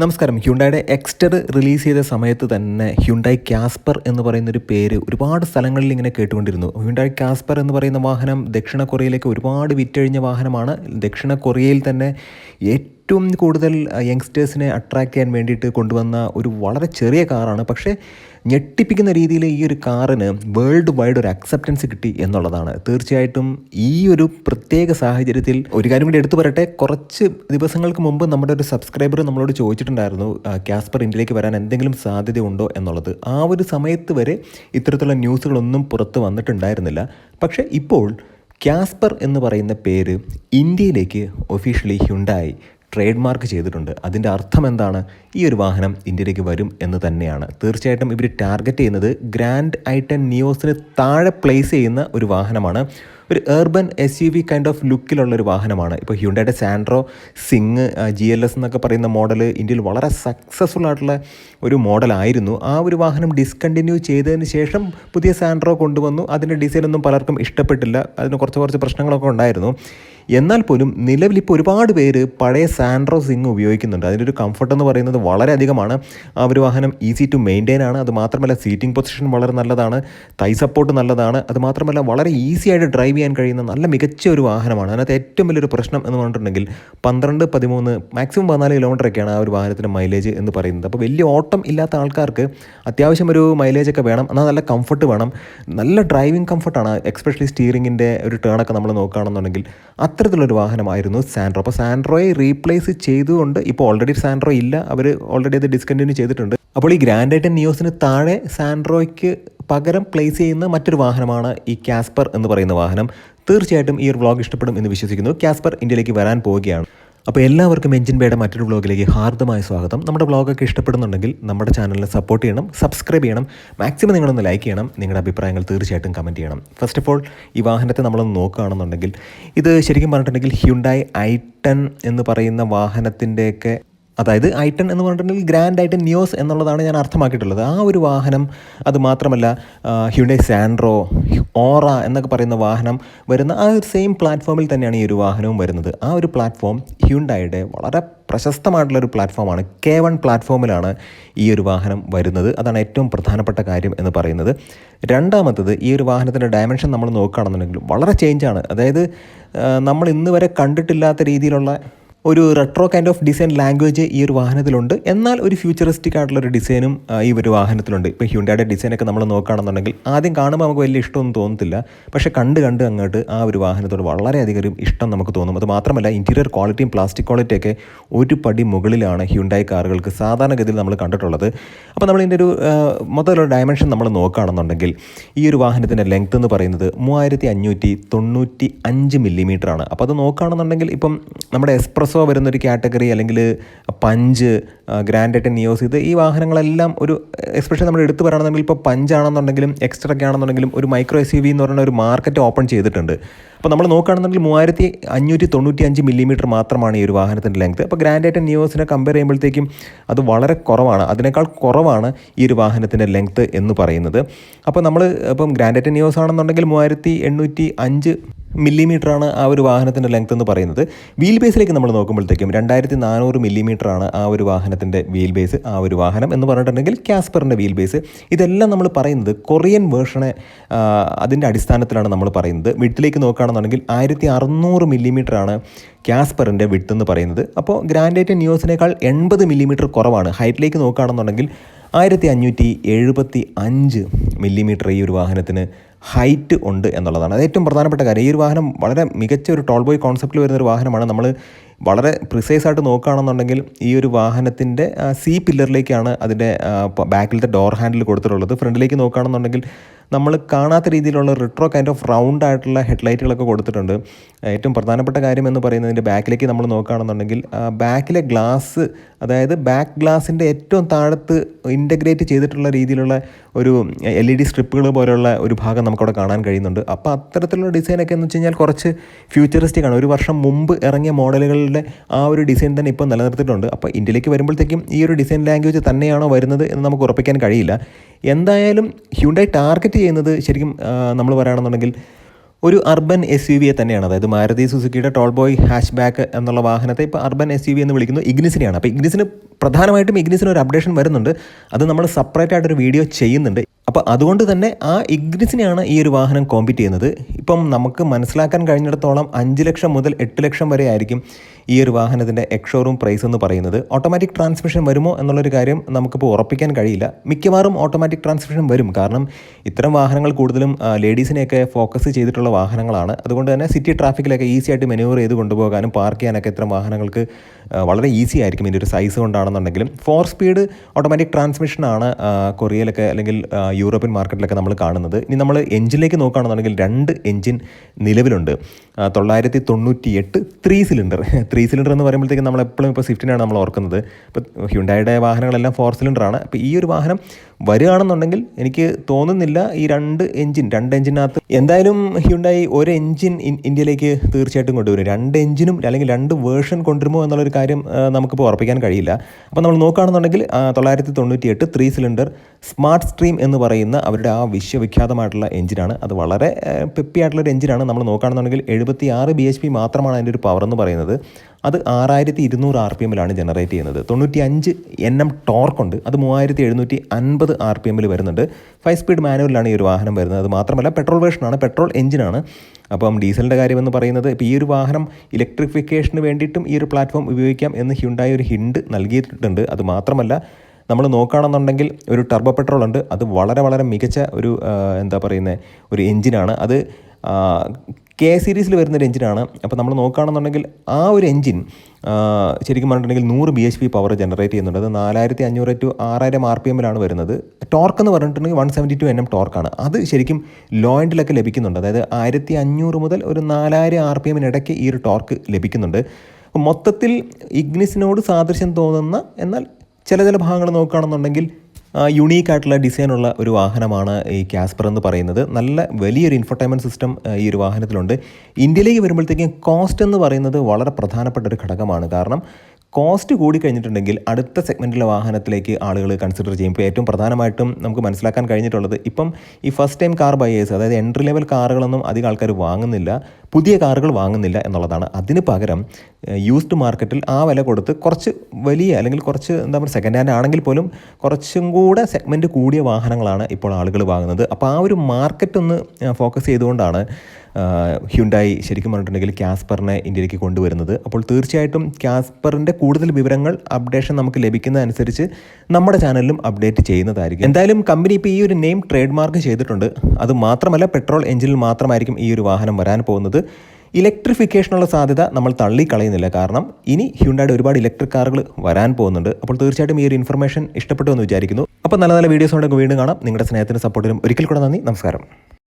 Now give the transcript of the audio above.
നമസ്കാരം. ഹ്യുണ്ടായുടെ Exter release ചെയ്ത സമയത്ത് തന്നെ ഹ്യുണ്ടായി കാസ്പർ എന്ന് പറയുന്നൊരു പേര് ഒരുപാട് സ്ഥലങ്ങളിൽ ഇങ്ങനെ കേട്ടുകൊണ്ടിരുന്നു. ഹ്യുണ്ടായി കാസ്പർ എന്ന് പറയുന്ന വാഹനം ദക്ഷിണ കൊറിയയിലേക്ക് ഒരുപാട് വിറ്റഴിഞ്ഞ വാഹനമാണ്. ദക്ഷിണ കൊറിയയിൽ തന്നെ ഏറ്റവും കൂടുതൽ യങ്സ്റ്റേഴ്സിനെ അട്രാക്ട് ചെയ്യാൻ വേണ്ടിയിട്ട് കൊണ്ടുവന്ന ഒരു വളരെ ചെറിയ കാറാണ്. പക്ഷേ ഞെട്ടിപ്പിക്കുന്ന രീതിയിൽ ഈ ഒരു കാറിന് വേൾഡ് വൈഡ് ഒരു അക്സെപ്റ്റൻസ് കിട്ടി എന്നുള്ളതാണ്. തീർച്ചയായിട്ടും ഈ ഒരു പ്രത്യേക സാഹചര്യത്തിൽ ഒരു കാര്യം കൂടി എടുത്തു പറയട്ടെ. കുറച്ച് ദിവസങ്ങൾക്ക് മുമ്പ് നമ്മുടെ ഒരു സബ്സ്ക്രൈബർ നമ്മളോട് ചോദിച്ചിട്ടുണ്ടായിരുന്നു കാസ്പർ ഇന്ത്യയിലേക്ക് വരാൻ എന്തെങ്കിലും സാധ്യതയുണ്ടോ എന്നുള്ളത്. ആ ഒരു സമയത്ത് വരെ ഇത്തരത്തിലുള്ള ന്യൂസുകളൊന്നും പുറത്ത് വന്നിട്ടുണ്ടായിരുന്നില്ല. പക്ഷേ ഇപ്പോൾ കാസ്പർ എന്ന് പറയുന്ന പേര് ഇന്ത്യയിലേക്ക് ഒഫീഷ്യലി ഹ്യുണ്ടായി ട്രേഡ് മാർക്ക് ചെയ്തിട്ടുണ്ട്. അതിന്റെ അർത്ഥം എന്താണ്? ഈ ഒരു വാഹനം ഇന്ത്യയിലേക്ക് വരും എന്ന് തന്നെയാണ്. തീർച്ചയായിട്ടും ഇവർ ടാർഗറ്റ് ചെയ്യുന്നത് ഗ്രാൻഡ് ഐറ്റൻ നിയോസിന് താഴെ പ്ലേസ് ചെയ്യുന്ന ഒരു വാഹനമാണ്. ഒരു urban S U V kind of ലുക്കിലുള്ള ഒരു വാഹനമാണ്. ഇപ്പോൾ ഹ്യുണ്ടയുടെ Santro Xing G L S എന്നൊക്കെ പറയുന്ന മോഡൽ ഇന്ത്യയിൽ വളരെ സക്സസ്ഫുൾ ആയിട്ടുള്ള ഒരു മോഡലായിരുന്നു ആ ഒരു വാഹനം ഡിസ്കണ്ടിന്യൂ ചെയ്തതിന് ശേഷം പുതിയ സാൻഡ്രോ കൊണ്ടുവന്നു. അതിന്റെ ഡിസൈനൊന്നും പലർക്കും ഇഷ്ടപ്പെട്ടില്ല. അതിന് കുറച്ച് കുറച്ച് പ്രശ്നങ്ങളൊക്കെ ഉണ്ടായിരുന്നു. എന്നാൽ പോലും നിലവിൽ ഇപ്പോൾ ഒരുപാട് പേര് പഴയ സാൻഡ്രോ സിങ് ഉപയോഗിക്കുന്നുണ്ട്. അതിന്റെ ഒരു കംഫർട്ട് എന്ന് പറയുന്നത് വളരെ അധികമാണ് ആ ഒരു വാഹനം ഈസി ടു മെയിന്റെയിൻ ആണ്. അത് മാത്രമല്ല സീറ്റിംഗ് പൊസിഷൻ വളരെ നല്ലതാണ്. തൈ സപ്പോർട്ട് നല്ലതാണ്. അത് മാത്രമല്ല വളരെ ഈസി ആയിട്ട് ഡ്രൈവ് ചെയ്യാൻ കഴിയുന്ന നല്ല മികച്ച ഒരു വാഹനമാണ്. അതിനകത്ത് ഏറ്റവും വലിയൊരു പ്രശ്നം എന്ന് പറഞ്ഞിട്ടുണ്ടെങ്കിൽ പന്ത്രണ്ട് പതിമൂന്ന് മാക്സിമം പതിനാല് കിലോമീറ്ററൊക്കെയാണ് ആ ഒരു വാഹനത്തിന്റെ മൈലേജ് എന്ന് പറയുന്നത്. അപ്പോൾ വലിയ ഓട്ടം ഇല്ലാത്ത ആൾക്കാർക്ക് അത്യാവശ്യം ഒരു മൈലേജ് ഒക്കെ വേണം. എന്നാൽ നല്ല കംഫർട്ട് വേണം. നല്ല ഡ്രൈവിംഗ് കംഫർട്ടാണ് എക്സ്പെഷ്യലി സ്റ്റീറിങ്ങിന്റെ ഒരു ടേണൊക്കെ നമ്മൾ നോക്കുകയാണെന്നുണ്ടെങ്കിൽ അത്തരത്തിലൊരു വാഹനമായിരുന്നു സാൻഡ്രോ അപ്പോൾ സാൻഡ്രോയെ റീപ്ലേസ് ചെയ്തുകൊണ്ട് ഇപ്പോൾ ഓൾറെഡി സാൻഡ്രോ ഇല്ല. അവർ ഓൾറെഡി അത് ഡിസ്കണ്ടിന്യൂ ചെയ്തിട്ടുണ്ട്. അപ്പോൾ ഈ ഗ്രാൻഡ് ഐറ്റൻ നിയോസിന് താഴെ സാൻഡ്രോയ്ക്ക് പകരം പ്ലേസ് ചെയ്യുന്ന മറ്റൊരു വാഹനമാണ് ഈ കാസ്പർ എന്ന് പറയുന്ന വാഹനം. തീർച്ചയായിട്ടും ഈ ഒരു വ്ളോഗ് ഇഷ്ടപ്പെടും എന്ന് വിശ്വസിക്കുന്നു. കാസ്പർ ഇന്ത്യയിലേക്ക് വരാൻ പോവുകയാണ്. അപ്പോൾ എല്ലാവർക്കും എഞ്ചിൻ ബേയുടെ മറ്റൊരു വ്ളോഗിലേക്ക് ഹാർദമായ സ്വാഗതം. നമ്മുടെ വ്ളോഗൊക്കെ ഇഷ്ടപ്പെടുന്നുണ്ടെങ്കിൽ നമ്മുടെ ചാനലിനെ സപ്പോർട്ട് ചെയ്യണം സബ്സ്ക്രൈബ് ചെയ്യണം. മാക്സിമം നിങ്ങളൊന്ന് ലൈക്ക് ചെയ്യണം. നിങ്ങളുടെ അഭിപ്രായങ്ങൾ തീർച്ചയായിട്ടും കമന്റ് ചെയ്യണം. ഫസ്റ്റ് ഓഫ് ഓൾ ഈ വാഹനത്തെ നമ്മളൊന്ന് നോക്കുകയാണെന്നുണ്ടെങ്കിൽ ഇത് ശരിക്കും പറഞ്ഞിട്ടുണ്ടെങ്കിൽ ഹ്യുണ്ടായി ഐ ടെൻ എന്ന് പറയുന്ന വാഹനത്തിന്റെയൊക്കെ അതായത് ഐട്ടൺ എന്ന് പറഞ്ഞിട്ടുണ്ടെങ്കിൽ ഗ്രാൻഡ് ഐട്ടൺ നിയോസ് എന്നുള്ളതാണ് ഞാൻ അർത്ഥമാക്കിയിട്ടുള്ളത്. ആ ഒരു വാഹനം അത് മാത്രമല്ല ഹ്യുണ്ടൈ സാൻഡ്രോ ഓറ എന്നൊക്കെ പറയുന്ന വാഹനം വരുന്ന ആ ഒരു സെയിം പ്ലാറ്റ്ഫോമിൽ തന്നെയാണ് ഈ ഒരു വാഹനവും വരുന്നത്. ആ ഒരു പ്ലാറ്റ്ഫോം ഹ്യുണ്ടായുടെ വളരെ പ്രശസ്തമായിട്ടുള്ള ഒരു പ്ലാറ്റ്ഫോമാണ് കെ വൺ പ്ലാറ്റ്ഫോമിലാണ് ഈ ഒരു വാഹനം വരുന്നത്. അതാണ് ഏറ്റവും പ്രധാനപ്പെട്ട കാര്യം എന്ന് പറയുന്നത്. രണ്ടാമത്തത് ഈ ഒരു വാഹനത്തിന്റെ ഡയമെൻഷൻ നമ്മൾ നോക്കുകയാണെന്നുണ്ടെങ്കിൽ വളരെ ചേഞ്ചാണ് അതായത് നമ്മൾ ഇന്ന് വരെ കണ്ടിട്ടില്ലാത്ത രീതിയിലുള്ള ഒരു retro kind of design language ഈ ഒരു വാഹനത്തിലുണ്ട്. എന്നാൽ ഒരു ഫ്യൂച്ചറിസ്റ്റിക് ആയിട്ടുള്ള ഒരു ഡിസൈനും ഈ ഒരു വാഹനത്തിലുണ്ട്. ഇപ്പോൾ ഹ്യൂണ്ടയുടെ ഡിസൈനൊക്കെ നമ്മൾ നോക്കുകയാണെന്നുണ്ടെങ്കിൽ ആദ്യം കാണുമ്പോൾ നമുക്ക് വലിയ ഇഷ്ടമൊന്നും തോന്നത്തില്ല. പക്ഷേ കണ്ട് കണ്ട് അങ്ങോട്ട് ആ ഒരു വാഹനത്തോട് വളരെയധികം ഇഷ്ടം നമുക്ക് തോന്നും. അത് മാത്രമല്ല ഇന്റീരിയർ ക്വാളിറ്റിയും പ്ലാസ്റ്റിക് ക്വാളിറ്റിയൊക്കെ ഒരു പടി മുകളിലാണ് ഹ്യൂണ്ടായി കാറുകൾക്ക് സാധാരണഗതിയിൽ നമ്മൾ കണ്ടിട്ടുള്ളത്. അപ്പോൾ നമ്മൾ ഇതിന്റെ ഒരു മൊത്തത്തിലുള്ള ഡയമെൻഷൻ നമ്മൾ നോക്കുകയാണെന്നുണ്ടെങ്കിൽ ഈ ഒരു വാഹനത്തിന്റെ ലെങ്ത് എന്ന് പറയുന്നത് മൂവായിരത്തി അഞ്ഞൂറ്റി തൊണ്ണൂറ്റി അഞ്ച് മില്ലിമീറ്റർ ആണ്. അപ്പോൾ അത് നോക്കുകയാണെന്നുണ്ടെങ്കിൽ ഇപ്പം നമ്മുടെ എക്സ്പ്രസോ വരുന്നൊരു കാറ്റഗറി അല്ലെങ്കിൽ പഞ്ച് ഗ്രാൻഡ് ഐറ്റൻ നിയോസ് ഇത് ഈ വാഹനങ്ങളെല്ലാം ഒരു എസ്പെഷ്യലി നമ്മൾ എടുത്തു പറയുകയാണെന്നുണ്ടെങ്കിൽ ഇപ്പോൾ പഞ്ചാണെന്നുണ്ടെങ്കിലും എക്സ്ട്രാ ഒക്കെ ആണെന്നുണ്ടെങ്കിലും ഒരു മൈക്രോ എസ് യു വി എന്ന് പറയുന്ന ഒരു മാർക്കറ്റ് ഓപ്പൺ ചെയ്തിട്ടുണ്ട്. അപ്പോൾ നമ്മൾ നോക്കുകയാണെന്നുണ്ടെങ്കിൽ മൂവായിരത്തി അഞ്ഞൂറ്റി തൊണ്ണൂറ്റി അഞ്ച് മില്ലിമീറ്റർ മാത്രമാണ് ഈ ഒരു വാഹനത്തിന്റെ ലെങ്ത് അപ്പോൾ ഗ്രാൻഡ് ഐറ്റൻ നിയോസിനെ കമ്പയർ ചെയ്യുമ്പോഴത്തേക്കും അത് വളരെ കുറവാണ്. അതിനേക്കാൾ കുറവാണ് ഈ ഒരു വാഹനത്തിന്റെ ലെങ്ത് എന്ന് പറയുന്നത്. അപ്പോൾ നമ്മൾ ഇപ്പം ഗ്രാൻഡ് ഐറ്റൻ നിയോസ് ആണെന്നുണ്ടെങ്കിൽ മൂവായിരത്തി എണ്ണൂറ്റി അഞ്ച് മില്ലിമീറ്ററാണ് ആ ഒരു വാഹനത്തിന്റെ ലെങ്ത് എന്ന് പറയുന്നത്. വീൽ ബേസിലേക്ക് നമ്മൾ നോക്കുമ്പോഴത്തേക്കും രണ്ടായിരത്തി നാനൂറ് മില്ലിമീറ്ററാണ് ആ ഒരു വാഹനത്തിന്റെ വീൽ ബേസ് ആ ഒരു വാഹനം എന്ന് പറഞ്ഞിട്ടുണ്ടെങ്കിൽ ക്യാസ്പറിന്റെ വീൽ ബേസ് ഇതെല്ലാം നമ്മൾ പറയുന്നത് കൊറിയൻ വേർഷനെ അതിന്റെ അടിസ്ഥാനത്തിലാണ് നമ്മൾ പറയുന്നത്. വിട്ടിലേക്ക് നോക്കുകയാണെന്നുണ്ടെങ്കിൽ ആയിരത്തി അറുന്നൂറ് മില്ലിമീറ്ററാണ് ക്യാസ്പറിന്റെ വിട്ട് എന്ന് പറയുന്നത്. അപ്പോൾ ഗ്രാൻഡേറ്റ് ന്യൂസിനേക്കാൾ എൺപത് മില്ലിമീറ്റർ കുറവാണ്. ഹൈറ്റിലേക്ക് നോക്കുകയാണെന്നുണ്ടെങ്കിൽ ആയിരത്തി അഞ്ഞൂറ്റി എഴുപത്തി അഞ്ച് മില്ലിമീറ്റർ ഈ ഒരു വാഹനത്തിന് ഹൈറ്റ് ഉണ്ട് എന്നുള്ളതാണ്. അത് ഏറ്റവും പ്രധാനപ്പെട്ട കാര്യം. ഈ ഒരു വാഹനം വളരെ മികച്ച ഒരു ടോൾ ബോയ് കോൺസെപ്റ്റിൽ വരുന്ന ഒരു വാഹനമാണ്. നമ്മൾ വളരെ പ്രിസൈസ് ആയിട്ട് നോക്കുകയാണെന്നുണ്ടെങ്കിൽ ഈ ഒരു വാഹനത്തിന്റെ സി പില്ലറിലേക്കാണ് അതിന്റെ ബാക്കിലത്തെ ഡോർ ഹാൻഡിൽ കൊടുത്തിട്ടുള്ളത്. ഫ്രണ്ടിലേക്ക് നോക്കുകയാണെന്നുണ്ടെങ്കിൽ നമ്മൾ കാണാത്ത രീതിയിലുള്ള റിട്രോ കൈൻഡ് ഓഫ് റൗണ്ട് ആയിട്ടുള്ള ഹെഡ്ലൈറ്റുകളൊക്കെ കൊടുത്തിട്ടുണ്ട്. ഏറ്റവും പ്രധാനപ്പെട്ട കാര്യം എന്ന് പറയുന്നതിന്റെ ബാക്കിലേക്ക് നമ്മൾ നോക്കുകയാണെന്നുണ്ടെങ്കിൽ ബാക്കിലെ ഗ്ലാസ് അതായത് ബാക്ക് ഗ്ലാസിന്റെ ഏറ്റവും താഴത്ത് ഇന്റഗ്രേറ്റ് ചെയ്തിട്ടുള്ള രീതിയിലുള്ള ഒരു എൽ ഇ ഡി സ്ട്രിപ്പുകൾ പോലെയുള്ള ഒരു ഭാഗം നമുക്കവിടെ കാണാൻ കഴിയുന്നുണ്ട്. അപ്പോൾ അത്തരത്തിലുള്ള ഡിസൈനൊക്കെ എന്ന് വെച്ച് കഴിഞ്ഞാൽ കുറച്ച് ഫ്യൂച്ചറിസ്റ്റിക് ആണ്. ഒരു വർഷം മുമ്പ് ഇറങ്ങിയ മോഡലുകളുടെ ആ ഒരു ഡിസൈൻ തന്നെ ഇപ്പോൾ നിലനിർത്തിയിട്ടുണ്ട്. അപ്പോൾ ഇന്ത്യയിലേക്ക് വരുമ്പോഴത്തേക്കും ഈ ഒരു ഡിസൈൻ ലാംഗ്വേജ് തന്നെയാണോ വരുന്നത് എന്ന് നമുക്ക് ഉറപ്പിക്കാൻ കഴിയില്ല. എന്തായാലും ഹ്യൂണ്ടായി ടാർഗറ്റ് ചെയ്യുന്നത് ശരിക്കും നമ്മൾ പറയുകയാണെന്നുണ്ടെങ്കിൽ ഒരു അർബൻ എസ് യു വിയെ തന്നെയാണ്. അതായത് മാരുതി സുസുക്കിയുടെ ടോൾ ബോയ് ഹാഷ് ബാക്ക് എന്നുള്ള വാഹനത്തെ ഇപ്പോൾ അർബൻ എസ് യു വി എന്ന് വിളിക്കുന്നു ഇഗ്നിസിനെയാണ്. അപ്പോൾ ഇഗ്നിസിന് പ്രധാനമായിട്ടും ഇഗ്നിസിന് ഒരു അപ്ഡേഷൻ വരുന്നുണ്ട്. അത് നമ്മൾ സെപ്പറേറ്റ് ആയിട്ടൊരു വീഡിയോ ചെയ്യുന്നുണ്ട്. അപ്പോൾ അതുകൊണ്ട് തന്നെ ആ ഇഗ്നിസിനെയാണ് ഈ ഒരു വാഹനം കോമ്പീറ്റ് ചെയ്യുന്നത്. ഇപ്പം നമുക്ക് മനസ്സിലാക്കാൻ കഴിഞ്ഞിടത്തോളം അഞ്ച് ലക്ഷം മുതൽ എട്ട് ലക്ഷം വരെ ആയിരിക്കും ഈ ഒരു വാഹനത്തിന്റെ എക്സോറൂം പ്രൈസ് എന്ന് പറയുന്നത് ഓട്ടോമാറ്റിക് ട്രാൻസ്മിഷൻ വരുമോ എന്നുള്ളൊരു കാര്യം നമുക്കിപ്പോൾ ഉറപ്പിക്കാൻ കഴിയില്ല. മിക്കവാറും ഓട്ടോമാറ്റിക് ട്രാൻസ്മിഷൻ വരും. കാരണം ഇത്തരം വാഹനങ്ങൾ കൂടുതലും ലേഡീസിനെയൊക്കെ ഫോക്കസ് ചെയ്തിട്ടുള്ള വാഹനങ്ങളാണ്. അതുകൊണ്ട് തന്നെ സിറ്റി ട്രാഫിക്കിലൊക്കെ ഈസി ആയിട്ട് മെനുവർ ചെയ്ത് കൊണ്ടുപോകാനും പാർക്ക് ചെയ്യാനൊക്കെ ഇത്തരം വാഹനങ്ങൾക്ക് വളരെ ഈസി ആയിരിക്കും ഇതിന്റെ ഒരു സൈസ് കൊണ്ടാണെന്നുണ്ടെങ്കിലും. ഫോർ സ്പീഡ് ഓട്ടോമാറ്റിക് ട്രാൻസ്മിഷനാണ് കൊറിയയിലൊക്കെ അല്ലെങ്കിൽ യൂറോപ്യൻ മാർക്കറ്റിലൊക്കെ നമ്മൾ കാണുന്നത്. ഇനി നമ്മൾ എഞ്ചിനിലേക്ക് നോക്കുകയാണെന്നുണ്ടെങ്കിൽ രണ്ട് എഞ്ചിൻ നിലവിലുണ്ട്. തൊള്ളായിരത്തി തൊണ്ണൂറ്റി എട്ട് ത്രീ സിലിണ്ടർ. ത്രീ സിലിണ്ടർ എന്ന് പറയുമ്പോഴത്തേക്കും നമ്മൾ എപ്പോഴും ഇപ്പോൾ സ്വിഫ്റ്റിനാണ് നമ്മൾ ഓർക്കുന്നത്. ഇപ്പോൾ ഹ്യുണ്ടായുടെ വാഹനങ്ങളെല്ലാം ഫോർ സിലിണ്ടറാണ്. അപ്പോൾ ഈ ഒരു വാഹനം വരികയാണെന്നുണ്ടെങ്കിൽ എനിക്ക് തോന്നുന്നില്ല ഈ രണ്ട് എഞ്ചിൻ രണ്ട് എഞ്ചിനകത്ത് എന്തായാലും ഹ്യുണ്ടായി ഒരു എഞ്ചിൻ ഇന്ത്യയിലേക്ക് തീർച്ചയായിട്ടും കൊണ്ടുവരും. രണ്ട് എഞ്ചിനും അല്ലെങ്കിൽ രണ്ട് വേർഷൻ കൊണ്ടുവരുമോ എന്നുള്ളൊരു കാര്യം നമുക്കിപ്പോൾ ഉറപ്പിക്കാൻ കഴിയില്ല. അപ്പോൾ നമ്മൾ നോക്കുകയാണെന്നുണ്ടെങ്കിൽ തൊള്ളായിരത്തി തൊണ്ണൂറ്റി എട്ട് ത്രീ സിലിണ്ടർ സ്മാർട്ട് സ്ട്രീം എന്ന് പറയുന്ന അവരുടെ ആ വിശ്വവിഖ്യാതമായിട്ടുള്ള എഞ്ചിനാണ്. അത് വളരെ പെപ്പിയായിട്ടുള്ളൊരു എഞ്ചിനാണ്. നമ്മൾ നോക്കുകയാണെന്നുണ്ടെങ്കിൽ എഴുപത്തി ആറ് ബി എച്ച് പി മാത്രമാണ് അതിന്റെ ഒരു പവർ എന്ന് പറയുന്നത്. അത് ആറായിരത്തി ഇരുന്നൂറ് ആർ പി എമ്മിലാണ് ജനറേറ്റ് ചെയ്യുന്നത്. തൊണ്ണൂറ്റി അഞ്ച് എൻ എം ടോർക്കുണ്ട്. അത് മൂവായിരത്തി എഴുന്നൂറ്റി അൻപത് ആർ പി എമ്മിൽ വരുന്നുണ്ട്. ഫൈവ് സ്പീഡ് മാനുവലിലാണ് ഈ ഒരു വാഹനം വരുന്നത്. അത് മാത്രമല്ല പെട്രോൾ വേർഷനാണ് പെട്രോൾ എഞ്ചിനാണ്. അപ്പം ഡീസലിന്റെ കാര്യമെന്ന് പറയുന്നത് ഇപ്പോൾ ഈ ഒരു വാഹനം ഇലക്ട്രിഫിക്കേഷന് വേണ്ടിയിട്ടും ഈ ഒരു പ്ലാറ്റ്ഫോം ഉപയോഗിക്കാം എന്ന് ഹ്യുണ്ടായി ഒരു ഹിൻഡ് നൽകിയിട്ടുണ്ട്. അത് മാത്രമല്ല നമ്മൾ നോക്കുകയാണെന്നുണ്ടെങ്കിൽ ഒരു ടർബോ പെട്രോൾ ഉണ്ട്. അത് വളരെ വളരെ മികച്ച ഒരു എന്താ പറയുന്നത് ഒരു എഞ്ചിനാണ്. അത് കെ സീരീസിൽ വരുന്നൊരു എഞ്ചിനാണ്. അപ്പോൾ നമ്മൾ നോക്കുകയാണെന്നുണ്ടെങ്കിൽ ആ ഒരു എഞ്ചിൻ ശരിക്കും പറഞ്ഞിട്ടുണ്ടെങ്കിൽ നൂറ് B H P power generate ചെയ്യുന്നുണ്ട്. അത് നാലായിരത്തി അഞ്ഞൂറ് ടു ആറായിരം ആർ പി എമ്മിലാണ് വരുന്നത്. ടോർക്ക് എന്ന് പറഞ്ഞിട്ടുണ്ടെങ്കിൽ one seventy two N M ടോർക്കാണ് അത് ശരിക്കും ലോ എൻഡിലൊക്കെ ലഭിക്കുന്നുണ്ട്. അതായത് ആയിരത്തി അഞ്ഞൂറ് മുതൽ ഒരു നാലായിരം ആർ പി എമ്മിനിടയ്ക്ക് ഈ ഒരു ടോർക്ക് ലഭിക്കുന്നുണ്ട്. മൊത്തത്തിൽ ഇഗ്നിസിനോട് സാദൃശ്യം തോന്നുന്ന എന്നാൽ ചില ചില ഭാഗങ്ങൾ നോക്കുകയാണെന്നുണ്ടെങ്കിൽ യുണീക്ക് ആയിട്ടുള്ള ഡിസൈനുള്ള ഒരു വാഹനമാണ് ഈ കാസ്പർ എന്ന് പറയുന്നത്. നല്ല വലിയൊരു ഇൻഫർടൈൻമെന്റ് സിസ്റ്റം ഈ ഒരു വാഹനത്തിലുണ്ട്. ഇന്ത്യയിലേക്ക് വരുമ്പോഴത്തേക്കും കോസ്റ്റ് എന്ന് പറയുന്നത് വളരെ പ്രധാനപ്പെട്ട ഒരു ഘടകമാണ്. കാരണം കോസ്റ്റ് കൂടി കഴിഞ്ഞിട്ടുണ്ടെങ്കിൽ അടുത്ത സെഗ്മെന്റിലെ വാഹനത്തിലേക്ക് ആളുകൾ കൺസിഡർ ചെയ്യും. ഇപ്പോൾ ഏറ്റവും പ്രധാനമായിട്ടും നമുക്ക് മനസ്സിലാക്കാൻ കഴിഞ്ഞിട്ടുള്ളത് ഇപ്പം ഈ ഫസ്റ്റ് ടൈം കാർ ബയേഴ്സ് അതായത് എൻട്രി ലെവൽ കാറുകളൊന്നും അധികം ആൾക്കാർ വാങ്ങുന്നില്ല പുതിയ കാറുകൾ വാങ്ങുന്നില്ല എന്നുള്ളതാണ്. അതിന് പകരം യൂസ്ഡ് മാർക്കറ്റിൽ ആ വില കൊടുത്ത് കുറച്ച് വലിയ അല്ലെങ്കിൽ കുറച്ച് എന്താ പറയുക സെക്കൻഡ് ഹാൻഡ് ആണെങ്കിൽ പോലും കുറച്ചും കൂടെ സെഗ്മെന്റ് കൂടിയ വാഹനങ്ങളാണ് ഇപ്പോൾ ആളുകൾ വാങ്ങുന്നത്. അപ്പോൾ ആ ഒരു മാർക്കറ്റ് ഒന്ന് ഫോക്കസ് ചെയ്തുകൊണ്ടാണ് ഹ്യുണ്ടായി ശരിക്കും പറഞ്ഞിട്ടുണ്ടെങ്കിൽ ക്യാസ്പറിനെ ഇന്ത്യയിലേക്ക് കൊണ്ടുവരുന്നത്. അപ്പോൾ തീർച്ചയായിട്ടും ക്യാസ്പറിന്റെ കൂടുതൽ വിവരങ്ങൾ അപ്ഡേഷൻ നമുക്ക് ലഭിക്കുന്നതനുസരിച്ച് നമ്മുടെ ചാനലിലും അപ്ഡേറ്റ് ചെയ്യുന്നതായിരിക്കും. എന്തായാലും കമ്പനി ഇപ്പോൾ ഈ ഒരു നെയിം ട്രേഡ് മാർക്ക് ചെയ്തിട്ടുണ്ട്. അത് മാത്രമല്ല പെട്രോൾ എഞ്ചിനിൽ മാത്രമായിരിക്കും ഈ ഒരു വാഹനം വരാൻ പോകുന്നത്. ഇലക്ട്രിഫിക്കേഷനുള്ള സാധ്യത നമ്മൾ തള്ളിക്കളയുന്നില്ല. കാരണം ഇനി ഹ്യുണ്ടായുടെ ഒരുപാട് ഇലക്ട്രിക് കാറുകൾ വരാൻ പോകുന്നുണ്ട്. അപ്പോൾ തീർച്ചയായിട്ടും ഈ ഒരു ഇൻഫർമേഷൻ ഇഷ്ടപ്പെട്ടു എന്ന് വിചാരിക്കുന്നു. അപ്പോൾ നല്ല നല്ല വീഡിയോസ് ഉണ്ടെങ്കിൽ വീണ്ടും കാണാം. നിങ്ങളുടെ സ്നേഹത്തിനും സപ്പോർട്ടിനും ഒരിക്കൽ കൂടെ നന്ദി. നമസ്കാരം.